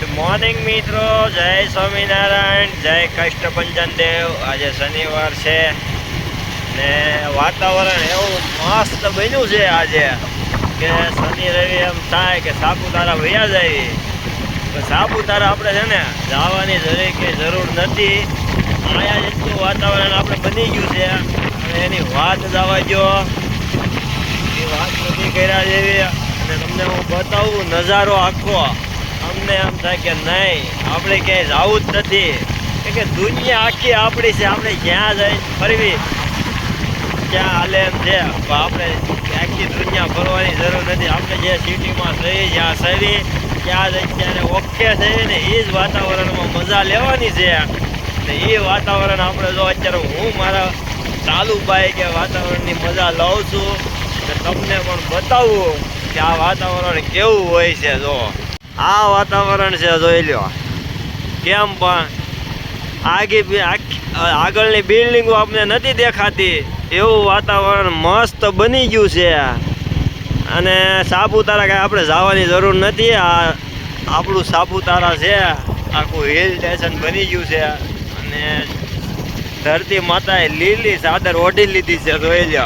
Good morning મિત્રો. જય સ્વામિનારાયણ, જય કષ્ટભંજન દેવ આજે શનિવાર છે ને વાતાવરણ એવું મસ્ત બન્યું છે આજે. કે શનિ રવિ એમ થાય કે સાપુતારા વયા જાય. તો સાપુતારા આપણે છે ને જવાની જરી કે જરૂર નથી. અહીંયા જેટલું વાતાવરણ આપણે બની ગયું છે. અને એની વાત જવા જો એ વાત નથી કર્યા જેવી. અને તમને હું બતાવું નજારો આખો. અમને એમ થાય કે નહીં, આપણે ક્યાંય જવું જ નથી. કે દુનિયા આખી આપણી છે, આપણે જ્યાં જઈને ફરવી, ત્યાં હાલે એમ છે. આપણે આખી દુનિયા ફરવાની જરૂર નથી. આપણે જે સિટીમાં સહી જ્યાં સરી ત્યાં જઈ ત્યારે ઓકે થઈ ને એ જ વાતાવરણમાં મજા લેવાની છે. ને એ વાતાવરણ આપણે જો અત્યારે હું મારા ચાલુ બાઈકે વાતાવરણની મજા લઉં છું ને તમને પણ બતાવું કે આ વાતાવરણ કેવું હોય છે, જો. આ વાતાવરણ છે, જોઈ લ્યો. કેમ પણ આગી આગળની બિલ્ડિંગો આપણે નથી દેખાતી. એવું વાતાવરણ મસ્ત બની ગયું છે. અને સાપુતારા કાંઈ આપણે જવાની જરૂર નથી. આ આપણું સાપુતારા છે. આખું હિલ સ્ટેશન બની ગયું છે. અને ધરતી માતાએ લીલી ચાદર ઓઢી લીધી છે, જોઈ લ્યો.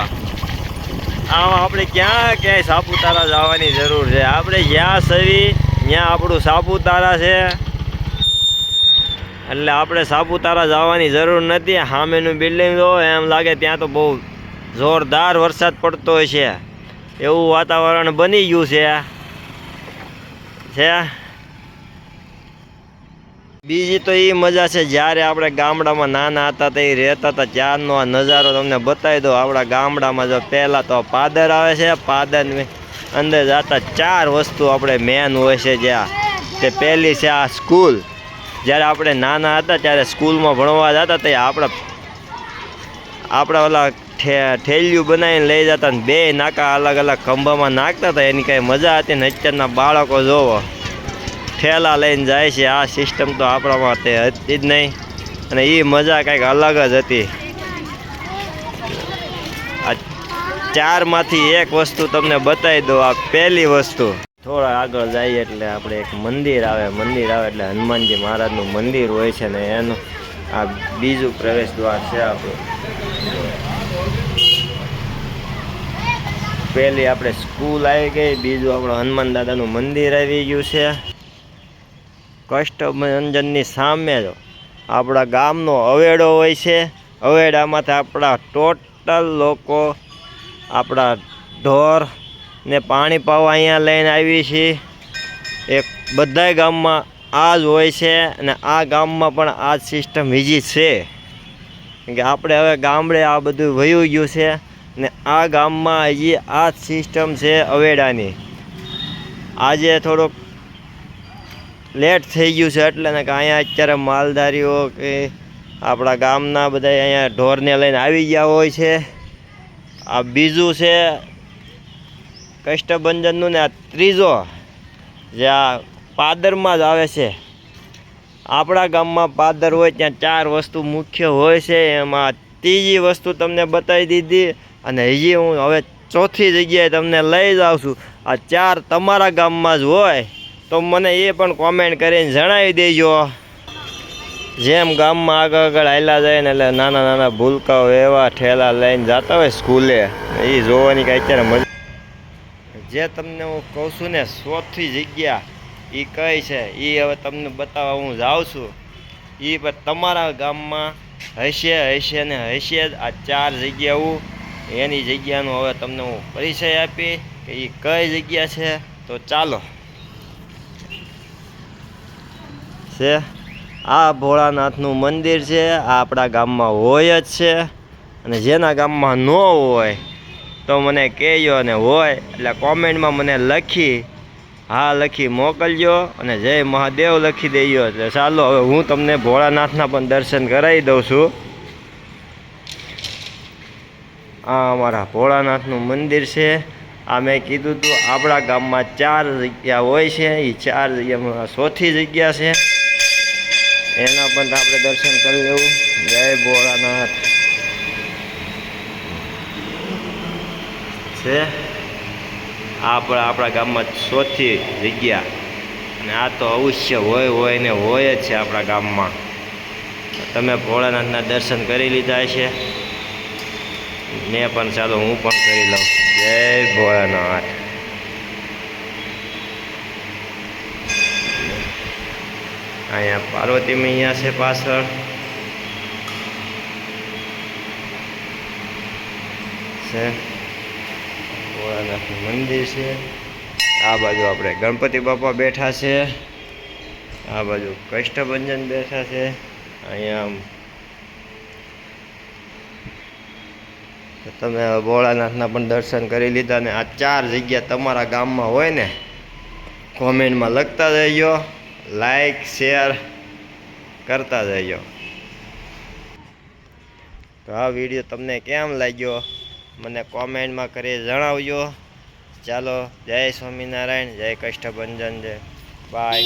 આમાં આપણે ક્યાં ક્યાંય સાપુતારા જવાની જરૂર છે? આપણે જ્યાં સવી ત્યાં આપણું સાપુતારા છે. એટલે આપણે સાપુતારા જવાની જરૂર નથી. સામેનું બિલ્ડિંગ જો એમ લાગે ત્યાં તો બહુ જોરદાર વરસાદ પડતો છે. એવું વાતાવરણ બની ગયું છે. છે? બીજી તો એ મજા છે, જ્યારે આપણે ગામડામાં નાના હતા તે રહેતા હતા. ત્યારનો આ નજારો તમને બતાવી દો આપણા ગામડામાં જો પહેલાં તો પાદર આવે છે, પાદરની અંદર જતા ચાર વસ્તુ આપણે મેન હોય છે જ્યાં. તે પહેલી છે આ સ્કૂલ જ્યારે આપણે નાના હતા, ત્યારે સ્કૂલમાં ભણવા જતા તે આપણા આપણા ઓલા ઠેલિયું બનાવીને લઈ જતા ને બે નાકા અલગ અલગ ખંભામાં નાખતા હતા. એની કાંઈ મજા હતી ને અત્યારના બાળકો જોવો. ઠેલા લઈને જાય છે. આ સિસ્ટમ તો આપણામાં તે હતી જ નહીં. અને એ મજા કંઈક અલગ જ હતી આ ચારમાંથી એક વસ્તુ તમને બતાવી દો આ પહેલી વસ્તુ. થોડા આગળ જઈએ એટલે આપણે એક મંદિર આવે. મંદિર આવે એટલે હનુમાનજી મહારાજનું મંદિર હોય છે ને એનું. આ બીજું પ્રવેશ દ્વાર છે આપણું. પહેલી આપણે સ્કૂલ આવી ગઈ. બીજું આપણું હનુમાન દાદાનું મંદિર આવી ગયું છે. કષ્ટભંજનની સામે જો આપણા ગામનો અવેડો હોય છે. અવેડામાંથી આપણા ટોટલ લોકો આપણા ઢોર ને પાણી પાવા અહીંયા લઈને આવી છીએ એક બધાય ગામમાં આ જ હોય છે અને આ ગામમાં પણ આ જ સિસ્ટમ બીજી છે. કે આપણે હવે ગામડે આ બધું વયું ગયું છે ને આ ગામમાં હજી આ જ સિસ્ટમ છે અવેડાની. આજે થોડોક લેટ થઈ ગયું છે એટલે ને કે અહીંયા અત્યારે માલધારીઓ કે આપણા ગામના બધા અહીંયા ઢોરને લઈને આવી ગયા હોય છે. આ બીજું છે કષ્ટભંજનનું ને આ ત્રીજો જે આ પાદરમાં જ આવે છે. આપણા ગામમાં પાદર હોય ત્યાં ચાર વસ્તુ મુખ્ય હોય છે. એમાં ત્રીજી વસ્તુ તમને બતાવી દીધી અને હજી હું હવે ચોથી જગ્યાએ તમને લઈ જાઉં છું. આ ચાર તમારા ગામમાં જ હોય તો મને એ પણ કોમેન્ટ કરીને જણાવી દેજો. જેમ ગામમાં આગળ આગળ હાલ્યા જાય ને એટલે નાના નાના ભૂલકાઓ, એવા ઠેલા લઈને જતા હોય સ્કૂલે. એ જોવાની કાંઈ અત્યારે મજા જે તમને હું કહું છું ને, સોથી જગ્યા એ કઈ છે? એ હવે તમને બતાવવા હું જાઉં છું. એ પણ તમારા ગામમાં હશે હશે ને હશે જ. આ ચાર જગ્યાઓ, એની જગ્યાનો હવે તમને હું પરિચય આપી કે એ કઈ જગ્યા છે? તો ચાલો. છે? આ ભોળાનાથનું મંદિર છે, આ આપણા ગામમાં હોય જ છે અને જેના ગામમાં ન હોય તો મને કહેજો અને હોય એટલે કોમેન્ટમાં મને લખી, હા લખી મોકલજો અને જય મહાદેવ લખી દેજો. એટલે ચાલો હવે હું તમને ભોળાનાથના પણ દર્શન કરાવી દઉં છું. આ અમારા ભોળાનાથનું મંદિર છે. આ મેં કીધું હતું આપણા ગામમાં ચાર જગ્યા હોય છે એ ચાર જગ્યામાં ચોથી જગ્યા છે. એના પણ આપણે દર્શન કરી લેવું. જય ભોળાનાથ. છે? આ પણ આપણા ગામમાં ચોથી જગ્યા. અને આ તો અવશ્ય હોય હોય ને હોય જ છે આપણા ગામમાં. તમે ભોળાનાથના દર્શન કરી લીધા છે? મેં પણ ચાલો હું પણ કરી લઉં. જય ભોળાનાથ. અહીંયા પાર્વતી મૈયા છે પાછળ. છે. ભોળાનાથનું મંદિર છે. આ બાજુ આપણે ગણપતિ બાપા બેઠા છે. આ બાજુ કષ્ટભંજન બેઠા છે. અહીંયા તમે ભોળાનાથના પણ દર્શન કરી લીધા ને આ ચાર જગ્યા તમારા ગામમાં હોય ને કોમેન્ટમાં લખતા જઈજો લાઈક શેર કરતા જજો. તો આ વીડિયો તમને કેમ લાગ્યો? મને કોમેન્ટમાં કરી જણાવજો. ચાલો, જય સ્વામિનારાયણ, જય કષ્ટભંજન, જય બાય